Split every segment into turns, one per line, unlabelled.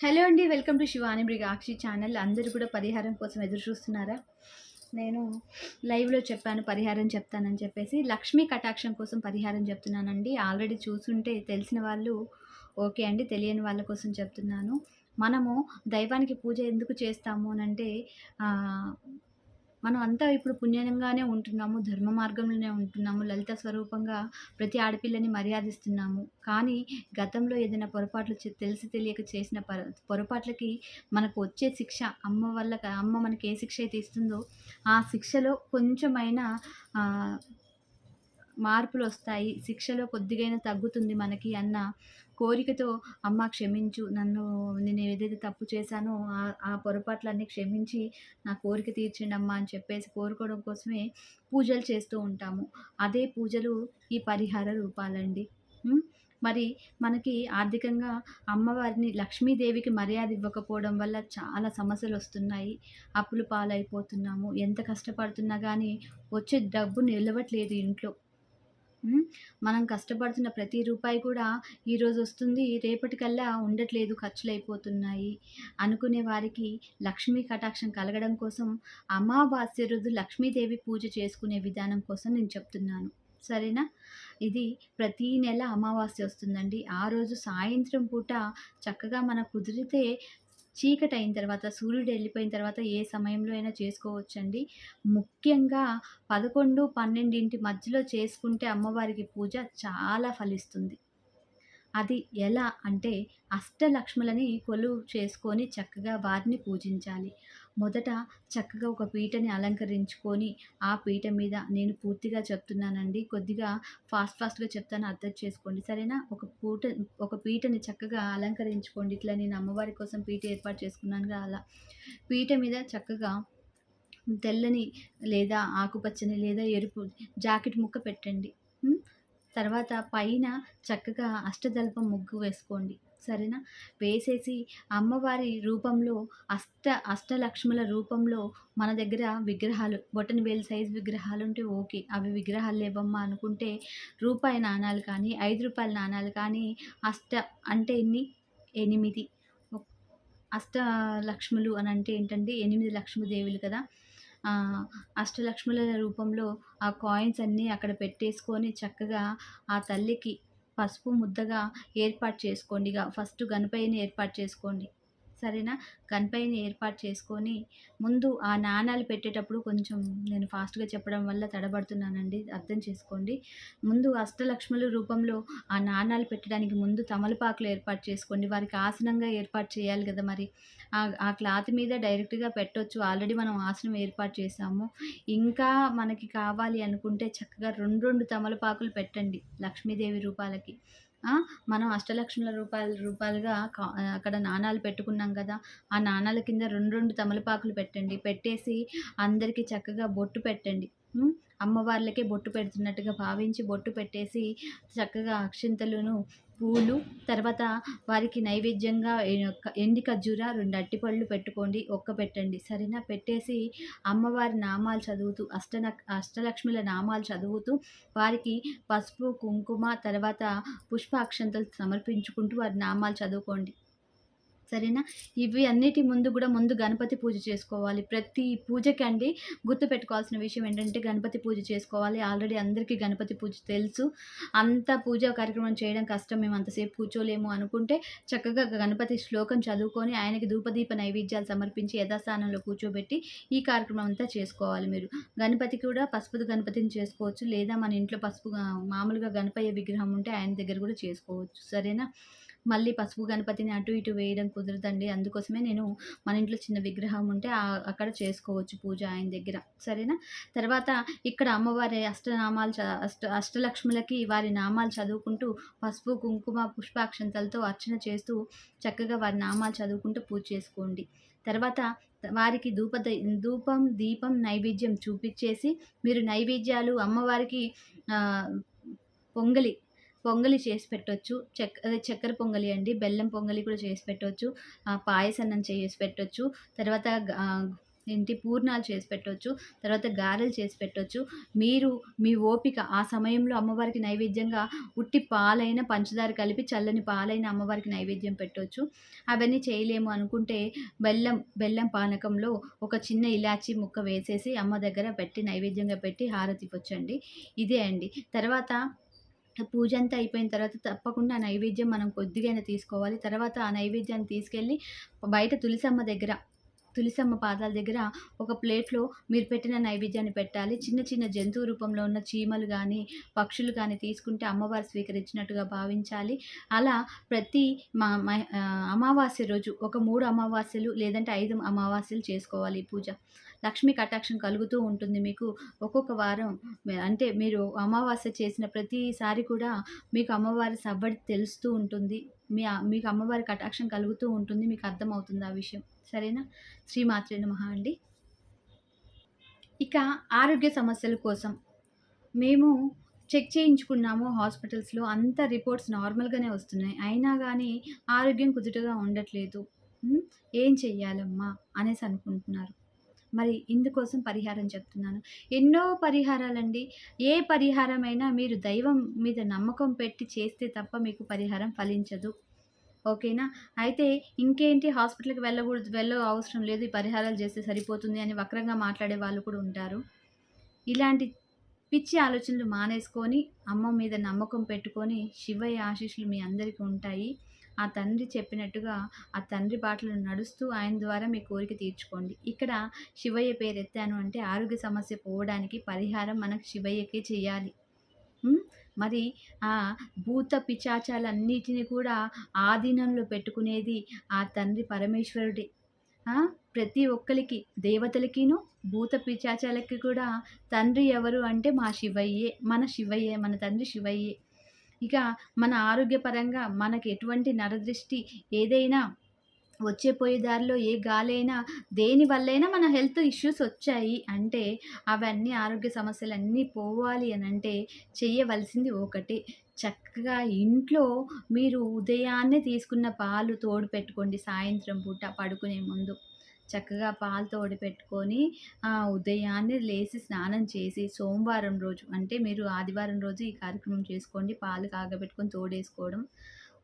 Hello అండి welcome to Shivani బ్రిగాక్షి channel. అందరూ కూడా పరిహారం కోసం ఎదురు చూస్తున్నారా? నేను లైవ్లో చెప్పాను పరిహారం చెప్తానని చెప్పేసి. లక్ష్మీ కటాక్షం కోసం పరిహారం చెప్తున్నానండి. ఆల్రెడీ చూసుంటే తెలిసిన వాళ్ళు ఓకే అండి తెలియని వాళ్ళ కోసం చెప్తున్నాను. మనము దైవానికి పూజ ఎందుకు చేస్తాము అని అంటే మనం అంతా ఇప్పుడు పుణ్యంగానే ఉంటున్నాము ధర్మ మార్గంలోనే ఉంటున్నాము లలిత స్వరూపంగా ప్రతి ఆడపిల్లని మర్యాదిస్తున్నాము. కానీ గతంలో ఏదైనా పొరపాట్లు తెలిసి తెలియక చేసిన పొరపాట్లకి మనకు వచ్చే శిక్ష అమ్మ వల్ల అమ్మ మనకి ఏ శిక్ష అయితే ఇస్తుందో ఆ శిక్షలో కొంచెమైనా మార్పులు వస్తాయి శిక్షలో కొద్దిగైనా తగ్గుతుంది మనకి అన్న కోరికతో అమ్మ క్షమించు. నన్ను నేను ఏదైతే తప్పు చేశానో ఆ పొరపాట్లన్నీ క్షమించి నా కోరిక తీర్చండి అమ్మ అని చెప్పేసి కోరుకోవడం కోసమే పూజలు చేస్తూ ఉంటాము. అదే పూజలు ఈ పరిహార రూపాలండి. మరి మనకి ఆర్థికంగా అమ్మవారిని లక్ష్మీదేవికి మర్యాద ఇవ్వకపోవడం వల్ల చాలా సమస్యలు వస్తున్నాయి. అప్పులు పాలైపోతున్నాము. ఎంత కష్టపడుతున్నా కానీ వచ్చే డబ్బు నిలవట్లేదు ఇంట్లో. మనం కష్టపడుతున్న ప్రతి రూపాయి కూడా ఈరోజు వస్తుంది రేపటికల్లా ఉండట్లేదు ఖర్చులు అయిపోతున్నాయి అనుకునే వారికి లక్ష్మీ కటాక్షం కలగడం కోసం అమావాస్య రోజు లక్ష్మీదేవి పూజ చేసుకునే విధానం కోసం నేను చెప్తున్నాను. సరేనా? ఇది ప్రతీ నెల అమావాస్య వస్తుందండి. ఆ రోజు సాయంత్రం పూట చక్కగా మన కుదిరితే చీకటి అయిన తర్వాత సూర్యుడు వెళ్ళిపోయిన తర్వాత ఏ సమయంలో అయినా చేసుకోవచ్చండి. ముఖ్యంగా పదకొండు పన్నెండింటి మధ్యలో చేసుకుంటే అమ్మవారికి పూజ చాలా ఫలిస్తుంది. అది ఎలా అంటే అష్టలక్ష్ములని కొలువు చేసుకొని చక్కగా వారిని పూజించాలి. మొదట చక్కగా ఒక పీటని అలంకరించుకొని ఆ పీట మీద నేను పూర్తిగా చెప్తున్నానండి. కొద్దిగా ఫాస్ట్ ఫాస్ట్గా చెప్తాను అర్థం చేసుకోండి. సరేనా? ఒక పూట ఒక పీటని చక్కగా అలంకరించుకోండి. ఇట్లా నేను అమ్మవారి కోసం పీట ఏర్పాటు చేసుకున్నాను అలా. పీట మీద చక్కగా తెల్లని లేదా ఆకుపచ్చని లేదా ఎరుపు జాకెట్ ముక్క పెట్టండి. తర్వాత పైన చక్కగా అష్టదల్పం ముగ్గు వేసుకోండి. సరేనా? వేసేసి అమ్మవారి రూపంలో అష్ట అష్టలక్ష్ముల రూపంలో మన దగ్గర విగ్రహాలు బొటన్ వేలు సైజ్ విగ్రహాలు ఉంటే ఓకే. అవి విగ్రహాలు లేవమ్మా అనుకుంటే రూపాయి నాణాలు కానీ ఐదు రూపాయల నాణాలు కానీ అష్ట అంటే ఎన్ని? ఎనిమిది. అష్టలక్ష్ములు అష్ట లక్ష్ములు అని అంటే ఏంటంటే ఎనిమిది లక్ష్మీదేవులు కదా? అష్టలక్ష్ముల రూపంలో ఆ కాయిన్స్ అన్నీ అక్కడ పెట్టేసుకొని చక్కగా ఆ తల్లికి పసుపు ముద్దగా ఏర్పాటు చేసుకోండి ఇక ఫస్ట్ గణపయ్యని ఏర్పాటు చేసుకోండి. సరేనా? గన్పైన ఏర్పాటు చేసుకొని ముందు ఆ నాణాలు పెట్టేటప్పుడు కొంచెం నేను ఫాస్ట్గా చెప్పడం వల్ల తడబడుతున్నానండి అర్థం చేసుకోండి. ముందు అష్టలక్ష్ముల రూపంలో ఆ నాణాలు పెట్టడానికి ముందు తమలపాకులు ఏర్పాటు చేసుకోండి. వారికి ఆసనంగా ఏర్పాటు చేయాలి కదా మరి. ఆ ఆ క్లాత్ మీద డైరెక్ట్గా పెట్టొచ్చు. ఆల్రెడీ మనం ఆసనం ఏర్పాటు చేసాము ఇంకా మనకి కావాలి అనుకుంటే చక్కగా రెండు రెండు తమలపాకులు పెట్టండి లక్ష్మీదేవి రూపాలకి. మనం అష్టలక్ష్ముల రూపాయలు రూపాయలుగా కా- అక్కడ నాణాలు పెట్టుకున్నాం కదా ఆ నాణాల కింద రెండు రెండు తమలపాకులు పెట్టండి. పెట్టేసి అందరికీ చక్కగా బొట్టు పెట్టండి. అమ్మవార్లకే బొట్టు పెడుతున్నట్టుగా భావించి బొట్టు పెట్టేసి చక్కగా అక్షింతలను పూలు తర్వాత వారికి నైవేద్యంగా ఎండి ఖర్జూర రెండు అట్టిపళ్ళు పెట్టుకోండి ఒక్క పెట్టండి. సరేనా? పెట్టేసి అమ్మవారి నామాలు చదువుతూ అష్ట అష్టలక్ష్మిల నామాలు చదువుతూ వారికి పసుపు కుంకుమ తర్వాత పుష్ప అక్షంతలు సమర్పించుకుంటూ వారి నామాలు చదువుకోండి. సరేనా? ఇవి అన్నిటి ముందు కూడా ముందు గణపతి పూజ చేసుకోవాలి. ప్రతి పూజకి అండి గుర్తు పెట్టుకోవాల్సిన విషయం ఏంటంటే గణపతి పూజ చేసుకోవాలి. ఆల్రెడీ అందరికీ గణపతి పూజ తెలుసు. అంత పూజా కార్యక్రమం చేయడం కష్టం. మేము అంతసేపు కూర్చోలేము అనుకుంటే చక్కగా గణపతి శ్లోకం చదువుకొని ఆయనకి ధూపదీప నైవేద్యాలు సమర్పించి యథాస్థానంలో కూర్చోబెట్టి ఈ కార్యక్రమం అంతా చేసుకోవాలి మీరు. గణపతి కూడా పసుపు గణపతిని చేసుకోవచ్చు. లేదా మన ఇంట్లో పసుపు మామూలుగా గణపయ్య విగ్రహం ఉంటే ఆయన దగ్గర కూడా చేసుకోవచ్చు. సరేనా? మళ్ళీ పసుపు గణపతిని అటు ఇటు వేయడం కుదరదండి. అందుకోసమే నేను మన ఇంట్లో చిన్న విగ్రహం ఉంటే అక్కడ చేసుకోవచ్చు పూజ ఆయన దగ్గర. సరేనా? తర్వాత ఇక్కడ అమ్మవారి అష్టనామాలు చ- అష్ట అష్టలక్ష్ములకి వారి నామాలు చదువుకుంటూ పసుపు కుంకుమ పుష్పాక్షంతలతో అర్చన చేస్తూ చక్కగా వారి నామాలు చదువుకుంటూ పూజ చేసుకోండి. తర్వాత వారికి ధూప ధూపం దీపం నైవేద్యం చూపించేసి మీరు నైవేద్యాలు అమ్మవారికి పొంగలి పొంగలి చేసి పెట్టొచ్చు. చెక్ అదే చక్కెర పొంగలి అండి బెల్లం పొంగలి కూడా చేసి పెట్టవచ్చు పాయసన్నం చేసి పెట్టొచ్చు. తర్వాత ఏంటి పూర్ణాలు చేసి పెట్టవచ్చు తర్వాత గారెలు చేసి పెట్టవచ్చు మీరు మీ ఓపిక ఆ సమయంలో అమ్మవారికి నైవేద్యంగా ఉట్టి పాలైన పంచదార కలిపి చల్లని పాలైన అమ్మవారికి నైవేద్యం పెట్టవచ్చు అవన్నీ చేయలేము అనుకుంటే బెల్లం బెల్లం పానకంలో ఒక చిన్న ఇలాచి ముక్క వేసేసి అమ్మ దగ్గర పెట్టి నైవేద్యంగా పెట్టి హారతి ఇవ్వచ్చండి. ఇదే అండి. తర్వాత పూజ అంతా అయిపోయిన తర్వాత తప్పకుండా ఆ నైవేద్యం మనం కొద్దిగైనా తీసుకోవాలి. తర్వాత ఆ నైవేద్యాన్ని తీసుకెళ్ళి బయట తులసమ్మ దగ్గర తులసమ్మ పాదాల దగ్గర ఒక ప్లేట్లో మీరు పెట్టిన నైవేద్యాన్ని పెట్టాలి. చిన్న చిన్న జంతువు రూపంలో ఉన్న చీమలు కానీ పక్షులు కానీ తీసుకుంటే అమ్మవారు స్వీకరించినట్టుగా భావించాలి. అలా ప్రతి మా అమావాస్య రోజు ఒక మూడు అమావాస్యలు లేదంటే ఐదు అమావాస్యలు చేసుకోవాలి పూజ. లక్ష్మీ కటాక్షం కలుగుతూ ఉంటుంది మీకు ఒక్కొక్క వారం. అంటే మీరు అమావాస్య చేసిన ప్రతిసారి కూడా మీకు అమ్మవారి సవ్వడి తెలుస్తూ ఉంటుంది. మీ మీకు అమ్మవారి కటాక్షం కలుగుతూ ఉంటుంది మీకు అర్థమవుతుంది ఆ విషయం. సరేనా? శ్రీమాత్రే నమ అండి. ఇక ఆరోగ్య సమస్యల కోసం. మేము చెక్ చేయించుకున్నాము హాస్పిటల్స్లో అంత రిపోర్ట్స్ నార్మల్గానే వస్తున్నాయి. అయినా కానీ ఆరోగ్యం కుదుటగా ఉండట్లేదు. ఏం చెయ్యాలమ్మా అనేసి అనుకుంటున్నారు. మరి ఇందుకోసం పరిహారం చెప్తున్నాను. ఎన్నో పరిహారాలండి. ఏ పరిహారమైనా మీరు దైవం మీద నమ్మకం పెట్టి చేస్తే తప్ప మీకు పరిహారం ఫలించదు. ఓకేనా? అయితే ఇంకేంటి? హాస్పిటల్కి వెళ్ళకూడదు వెళ్ళ అవసరం లేదు. ఈ పరిహారాలు చేస్తే సరిపోతుంది అని వక్రంగా మాట్లాడే వాళ్ళు కూడా ఉంటారు. ఇలాంటి పిచ్చి ఆలోచనలు మానేసుకొని అమ్మ మీద నమ్మకం పెట్టుకొని శివయ్య ఆశీస్సులు మీ అందరికీ ఉంటాయి. ఆ తండ్రి చెప్పినట్టుగా ఆ తండ్రి బాటలు నడుస్తూ ఆయన ద్వారా మీ కోరిక తీర్చుకోండి. ఇక్కడ శివయ్య పేరు ఎత్తాను అంటే ఆరోగ్య సమస్య పోవడానికి పరిహారం మనకు శివయ్యకే చేయాలి. మరి ఆ భూత పిచాచాలన్నిటిని కూడా ఆధీనంలో పెట్టుకునేది ఆ తండ్రి పరమేశ్వరుడే. ప్రతి ఒక్కరికి దేవతలకిను భూత పిచాచాలకి కూడా తండ్రి ఎవరు అంటే మా శివయ్యే మన శివయ్యే మన తండ్రి శివయ్యే. ఇక మన ఆరోగ్యపరంగా మనకు ఎటువంటి నరదృష్టి ఏదైనా వచ్చే పోయే దారిలో ఏ గాలైనా దేని వల్లైనా మన హెల్త్ ఇష్యూస్ వచ్చాయి అంటే అవన్నీ ఆరోగ్య సమస్యలు అన్నీ పోవాలి అని అంటే చేయవలసింది ఒకటే. చక్కగా ఇంట్లో మీరు ఉదయాన్నే తీసుకున్న పాలు తోడు పెట్టుకోండి సాయంత్రం పూట పడుకునే ముందు. చక్కగా పాలు పెట్టుకొని ఉదయాన్నే లేచి స్నానం చేసి సోమవారం రోజు అంటే మీరు ఆదివారం రోజు ఈ కార్యక్రమం చేసుకోండి. పాలు కాగబెట్టుకొని తోడేసుకోవడం.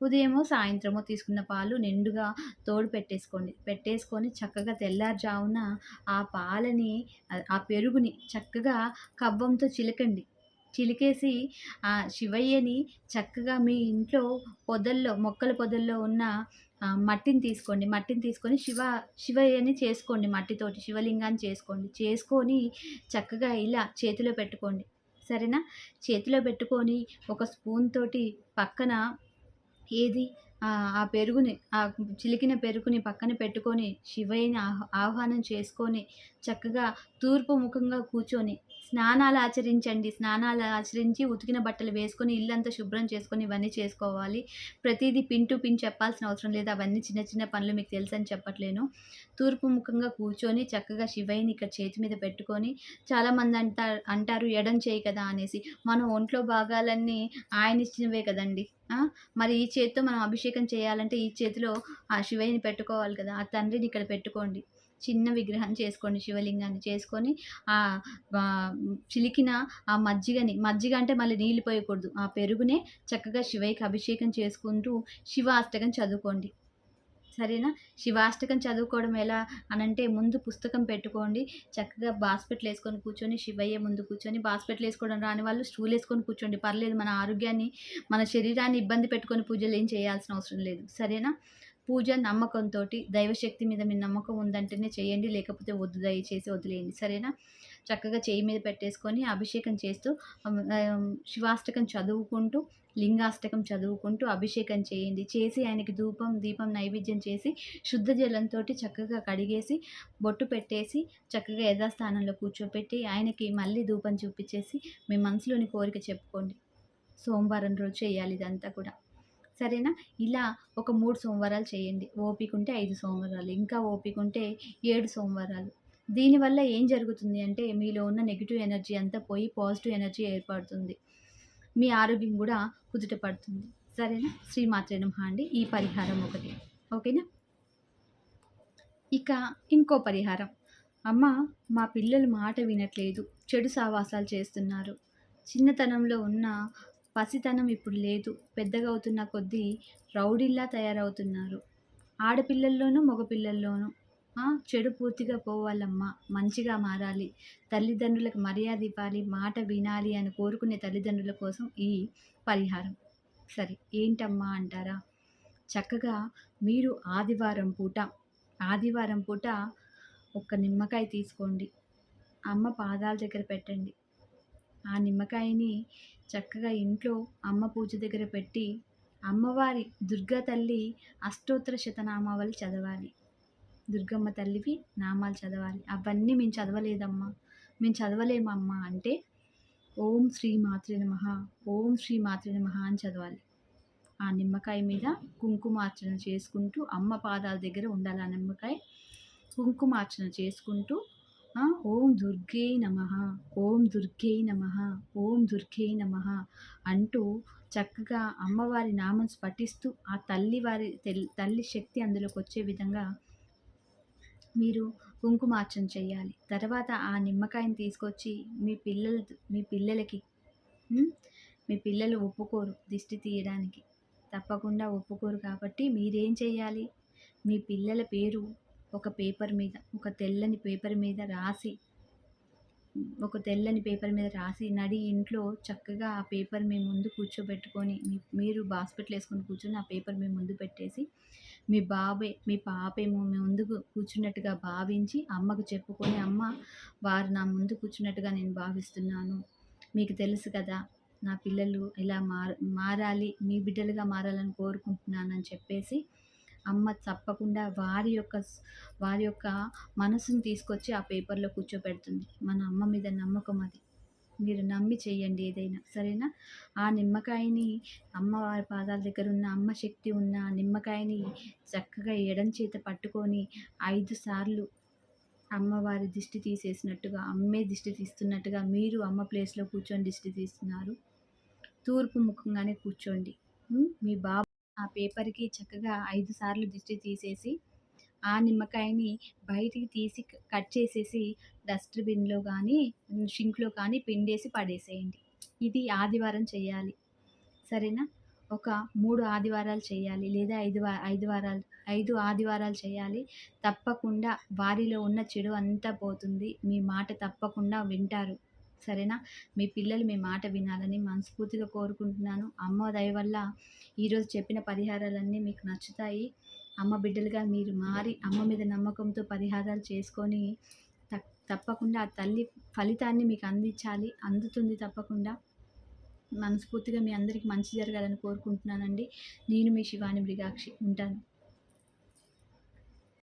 ఉదయమో సాయంత్రమో తీసుకున్న పాలు నిండుగా తోడు పెట్టేసుకోండి పెట్టేసుకొని చక్కగా తెల్లారుజామున ఆ పాలని ఆ పెరుగుని చక్కగా కవ్వంతో చిలకండి. చిలికేసి ఆ శివయ్యని చక్కగా మీ ఇంట్లో పొదల్లో మొక్కల పొదల్లో ఉన్న మట్టిని తీసుకోండి. మట్టిని తీసుకొని శివ శివయ్యని చేసుకోండి మట్టితోటి శివలింగాన్ని చేసుకోండి. చేసుకొని చక్కగా ఇలా చేతిలో పెట్టుకోండి. సరేనా? చేతిలో పెట్టుకొని ఒక స్పూన్ తోటి పక్కన ఏది? ఆ ఆ పెరుగుని ఆ చిలికిన పెరుగుని పక్కన పెట్టుకొని శివయ్యని ఆహ్ ఆహ్వానం చేసుకొని చక్కగా తూర్పు ముఖంగా కూర్చొని స్నానాలు ఆచరించండి. స్నానాలు ఆచరించి ఉతికిన బట్టలు వేసుకొని ఇల్లంతా శుభ్రం చేసుకొని ఇవన్నీ చేసుకోవాలి. ప్రతిదీ పిన్ టు పిన్ చెప్పాల్సిన అవసరం లేదు. అవన్నీ చిన్న చిన్న పనులు మీకు తెలుసని చెప్పట్లేను. తూర్పు ముఖంగా కూర్చొని చక్కగా శివయ్యని ఇక్కడ చేతి మీద పెట్టుకొని చాలామంది అంటారు అంటారు ఎడం చేయి కదా అనేసి. మన ఒంట్లో భాగాలన్నీ ఆయన ఇచ్చినవే కదండి. మరి ఈ చేతితో మనం అభిషేకం చేయాలంటే ఈ చేతిలో ఆ శివయ్యని పెట్టుకోవాలి కదా. ఆ తండ్రిని ఇక్కడ పెట్టుకోండి. చిన్న విగ్రహం చేసుకోండి శివలింగాన్ని చేసుకొని ఆ చిలికిన ఆ మజ్జిగని మజ్జిగ అంటే మళ్ళీ నీళ్ళు పోయకూడదు. ఆ పెరుగునే చక్కగా శివయ్యకి అభిషేకం చేసుకుంటూ శివాష్టకం చదువుకోండి. సరేనా? శివాష్టకం చదువుకోవడం ఎలా అనంటే ముందు పుస్తకం పెట్టుకోండి. చక్కగా బాస్పెట్లు వేసుకొని కూర్చొని శివయ్య ముందు కూర్చొని బాస్పెట్లు వేసుకోవడం రాని వాళ్ళు స్టూల్ వేసుకొని కూర్చోండి. పర్లేదు మన ఆరోగ్యాన్ని మన శరీరాన్ని ఇబ్బంది పెట్టుకొని పూజలు ఏం చేయాల్సిన అవసరం లేదు. సరేనా? పూజ నమ్మకంతో దైవశక్తి మీద మీ నమ్మకం ఉందంటేనే చేయండి లేకపోతే వద్దు దయచేసి వదిలేయండి. సరేనా? చక్కగా చేయి మీద పెట్టేసుకొని అభిషేకం చేస్తూ శివాష్టకం చదువుకుంటూ లింగాష్టకం చదువుకుంటూ అభిషేకం చేయండి. చేసి ఆయనకి ధూపం దీపం నైవేద్యం చేసి శుద్ధ జలంతో చక్కగా కడిగేసి బొట్టు పెట్టేసి చక్కగా యథాస్థానంలో కూర్చోపెట్టి ఆయనకి మళ్ళీ ధూపం చూపించేసి మీ మనసులోని కోరిక చెప్పుకోండి. సోమవారం రోజు చేయాలి ఇదంతా కూడా. సరేనా? ఇలా ఒక మూడు సోమవారాలు చేయండి. ఓపిక ఉంటే ఐదు సోమవారాలు ఇంకా ఓపిక ఉంటే ఏడు సోమవారాలు. దీనివల్ల ఏం జరుగుతుంది అంటే మీలో ఉన్న నెగిటివ్ ఎనర్జీ అంతా పోయి పాజిటివ్ ఎనర్జీ ఏర్పడుతుంది. మీ ఆరోగ్యం కూడా కుదుట పడుతుంది. సరేనా? శ్రీమాత్రే నమః అండి. ఈ పరిహారం ఒకటి. ఓకేనా? ఇక ఇంకో పరిహారం. అమ్మ మా పిల్లలు మాట వినట్లేదు. చెడు సావాసాలు చేస్తున్నారు. చిన్నతనంలో ఉన్న పసితనం ఇప్పుడు లేదు. పెద్దగా అవుతున్న కొద్దీ రౌడీల్లా తయారవుతున్నారు. ఆడపిల్లల్లోనూ మగపిల్లల్లోనూ. చెడు పూర్తిగా పోవాలమ్మా. మంచిగా మారాలి. తల్లిదండ్రులకు మర్యాద ఇవ్వాలి మాట వినాలి అని కోరుకునే తల్లిదండ్రుల కోసం ఈ పరిహారం. సరే ఏంటమ్మా అంటారా? చక్కగా మీరు ఆదివారం పూట ఆదివారం పూట ఒక నిమ్మకాయ తీసుకోండి. అమ్మ పాదాల దగ్గర పెట్టండి. ఆ నిమ్మకాయని చక్కగా ఇంట్లో అమ్మ పూజ దగ్గర పెట్టి అమ్మవారి దుర్గా తల్లి అష్టోత్తర శతనామావళి చదవాలి. దుర్గమ్మ తల్లివి నామాలు చదవాలి. అవన్నీ మేము చదవలేదమ్మా. మేము చదవలేమమ్మా అంటే ఓం శ్రీ మాతృ నమః ఓం శ్రీ మాతృ నమః అని చదవాలి. ఆ నిమ్మకాయ మీద కుంకుమార్చన చేసుకుంటూ అమ్మ పాదాల దగ్గర ఉండాలి ఆ నిమ్మకాయ. కుంకుమార్చన చేసుకుంటూ ఓం దుర్గే నమ ఓం దుర్గే నమ ఓం దుర్గే నమ అంటూ చక్కగా అమ్మవారి నామం స్పటిస్తూ ఆ తల్లి వారి తల్లి శక్తి అందులోకి వచ్చే విధంగా మీరు కుంకుమార్చన చేయాలి. తర్వాత ఆ నిమ్మకాయని తీసుకొచ్చి మీ పిల్లల మీ పిల్లలకి మీ పిల్లలు ఒప్పుకోరు దిష్టి తీయడానికి. తప్పకుండా ఒప్పుకోరు కాబట్టి మీరేం చేయాలి? మీ పిల్లల పేరు ఒక పేపర్ మీద ఒక తెల్లని పేపర్ మీద రాసి ఒక తెల్లని పేపర్ మీద రాసి నడి ఇంట్లో చక్కగా ఆ పేపర్ మీ ముందు కూర్చోబెట్టుకొని మీరు బాస్పెట్లు వేసుకొని కూర్చొని ఆ పేపర్ మీ ముందు పెట్టేసి మీ బాబే మీ పాపేమో మీ ముందుకు కూర్చున్నట్టుగా భావించి అమ్మకు చెప్పుకొని అమ్మ వారు నా ముందు కూర్చున్నట్టుగా నేను భావిస్తున్నాను. మీకు తెలుసు కదా నా పిల్లలు ఇలా మారాలి మీ బిడ్డలుగా మారాలని కోరుకుంటున్నానని చెప్పేసి అమ్మ తప్పకుండా వారి యొక్క వారి యొక్క మనసును తీసుకొచ్చి ఆ పేపర్లో కూర్చోబెడుతుంది మన అమ్మ మీద నమ్మకం అది. మీరు నమ్మి చేయండి ఏదైనా. సరేనా? ఆ నిమ్మకాయని అమ్మవారి పాదాల దగ్గర ఉన్న అమ్మ శక్తి ఉన్న ఆ నిమ్మకాయని చక్కగా ఎడం చేత పట్టుకొని ఐదు సార్లు అమ్మవారి దిష్టి తీసేసినట్టుగా అమ్మే దిష్టి తీస్తున్నట్టుగా మీరు అమ్మ ప్లేస్లో కూర్చొని దిష్టి తీస్తున్నారు. తూర్పు ముఖంగానే కూర్చోండి. మీ బాబు ఆ పేపర్కి చక్కగా ఐదు సార్లు దిష్టి తీసేసి ఆ నిమ్మకాయని బయటికి తీసి కట్ చేసేసి డస్ట్బిన్లో కానీ షింక్లో కానీ పిండేసి పడేసేయండి. ఇది ఆదివారం చేయాలి. సరేనా? ఒక మూడు ఆదివారాలు చేయాలి లేదా ఐదు వా ఐదు వారాలు ఐదు ఆదివారాలు చేయాలి. తప్పకుండా వారిలో ఉన్న చెడు అంతా పోతుంది. మీ మాట తప్పకుండా వింటారు. సరేనా? మీ పిల్లలు మీ మాట వినాలని మనస్ఫూర్తిగా కోరుకుంటున్నాను. అమ్మ దయ వల్ల ఈరోజు చెప్పిన పరిహారాలన్నీ మీకు నచ్చుతాయి. అమ్మ బిడ్డలుగా మీరు మారి అమ్మ మీద నమ్మకంతో పరిహారాలు చేసుకొని తప్పకుండా ఆ తల్లి ఫలితాన్ని మీకు అందించాలి. అందుతుంది తప్పకుండా. మనస్ఫూర్తిగా మీ అందరికీ మంచి జరగాలని కోరుకుంటున్నానండి. నేను మీ శివాని మృగాక్షి. ఉంటాను.